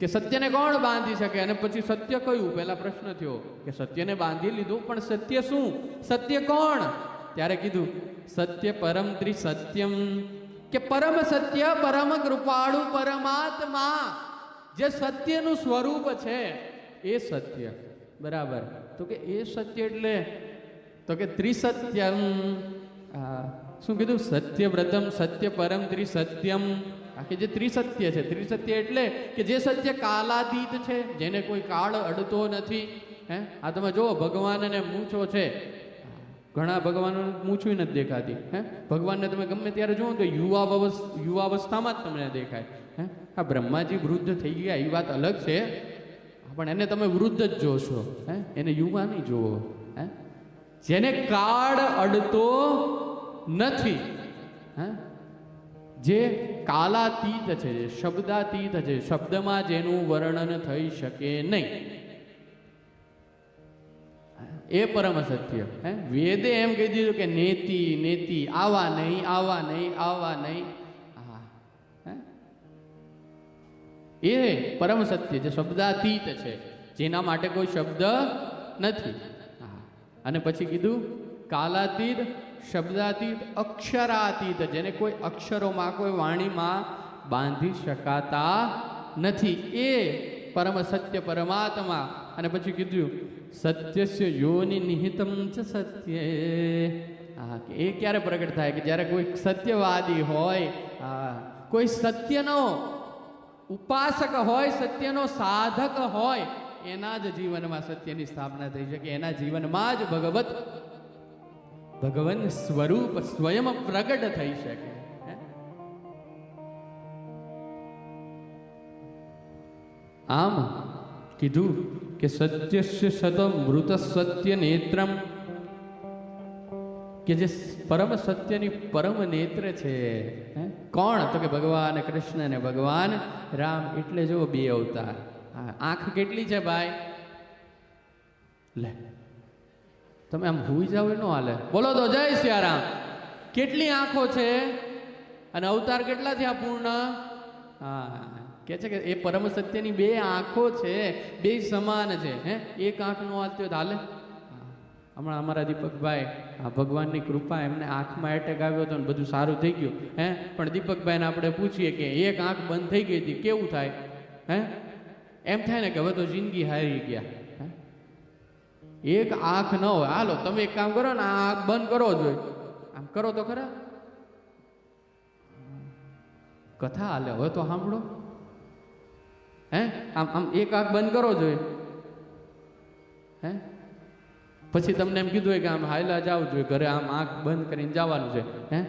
કે સત્યને કોણ બાંધી શકે? અને પછી સત્ય કયું? પહેલા પ્રશ્ન થયો કે સત્યને બાંધી લીધું, પણ સત્ય શું? સત્ય કોણ? ત્યારે કીધું, સત્ય પરમ ત્રિ સત્યમ કે પરમ સત્ય, પરમ કૃપાળુ પરમાત્મા. જે સત્યનું સ્વરૂપ છે, એ સત્ય. બરાબર? તો કે એ સત્ય એટલે, તો કે ત્રિસત્યમ. શું કીધું? સત્ય વ્રતમ સત્ય પરમ ત્રિસત્યમ. કે જે ત્રિસત્ય છે, ત્રિસત્ય એટલે કે જે સત્ય કાલાતીત છે, જેને કોઈ કાળ અડતો નથી. હે? આ તમે જુઓ, ભગવાનને મૂછો છે. ઘણા ભગવાનો મૂછું નથી દેખાતી. હે? ભગવાનને તમે ગમે ત્યારે જુઓ તો યુવા યુવાવસ્થામાં જ તમને દેખાય. હે? આ બ્રહ્માજી વૃદ્ધ થઈ ગયા, એ વાત અલગ છે. પણ એને તમે વૃદ્ધ જ જોશો. હે? એને યુવા નહીં જોવો હે? જેને કાળ અડતો નથી. હે? જે કાલાતીત છે, જે શબ્દાતીત છે, શબ્દમાં જેનું વર્ણન થઈ શકે નહીં. એ પરમ સત્ય હે? વેદે એમ કહી દીધું કે નેતિ નેતિ, આવા નહીં આવા નહીં આવા નહીં. એ પરમ સત્ય જે શબ્દાતીત છે, જેના માટે કોઈ શબ્દ નથી. અને પછી કીધું, કાલાતીત શબ્દાતીત, અક્ષરાતીત, જેને કોઈ અક્ષરોમાં, કોઈ વાણીમાં બાંધી શકાતા નથી. એ પરમ સત્ય પરમાત્મા. અને પછી કીધું, સત્યસ્ય યોનિ નિહિતમ ચ સત્ય. હા એ ક્યારે પ્રગટ થાય? કે જ્યારે કોઈ સત્યવાદી હોય, હા, કોઈ સત્યનો ઉપાસક હોય, સત્યનો સાધક હોય, એના જ જીવનમાં સત્યની સ્થાપના થઈ શકે. એના જીવનમાં જ ભગવત ભગવાન સ્વરૂપ સ્વયં પ્રગટ થઈ શકે? આમ કીધું કે સત્ય સતમ મૃત સત્ય નેત્રમ. કે જે પરમ સત્યની પરમ નેત્ર છે? કોણ? તો કે ભગવાન કૃષ્ણ ને ભગવાન રામ એટલે જો બે અવતાર. આંખ કેટલી છે ભાઈ? લે. તમે આમ ભૂઈ જાવ એ ન હાલે. બોલો તો જય સિયારામ. કેટલી આંખો છે? અને અવતાર કેટલા થયા પૂર્ણ? હા, કે છે કે એ પરમ સત્યની બે આંખો છે, બે સમાન છે, હે? એક આંખ નો હાલતી હોય હાલે. હમણાં અમારા દીપકભાઈ, આ ભગવાનની કૃપા એમને આંખમાં એટેક આવ્યો હતો ને બધું સારું થઈ ગયું, હે? પણ દીપકભાઈને આપણે પૂછીએ કે એક આંખ બંધ થઈ ગઈ હતી, કેવું થાય? હે? એમ થાય ને કે હવે તો જિંદગી હારી ગયા. એક આંખ ન હોય. હાલો, તમે એક કામ કરો ને, આ આંખ બંધ કરો જોઈએ આમ કરો તો ખરા. કથા હાલે, હવે તો સાંભળો. હે? આમ આમ એક આંખ બંધ કરો જોઈએ હે? પછી તમને એમ કીધું હોય કે આમ હાયલા જાવ જોઈએ ઘરે આમ આંખ બંધ કરીને જવાનું છે. હે?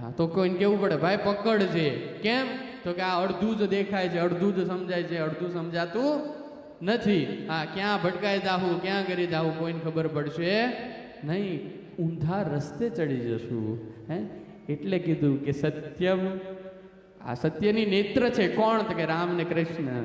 હા, તો કોઈને કેવું પડે? ભાઈ પકડજે કેમ? તો કે આ અડધું જ દેખાય છે, અડધું જ સમજાય છે, અડધું સમજાતું નથી. હા, ક્યાં ભટકાઈ જાવું ક્યાં કરી જાવું કોઈને ખબર પડશે નહીં. ઊંધા રસ્તે ચડી જશું, હે? એટલે કીધું કે સત્યમ, આ સત્યની નેત્ર છે કોણ? તો કે રામ ને કૃષ્ણ.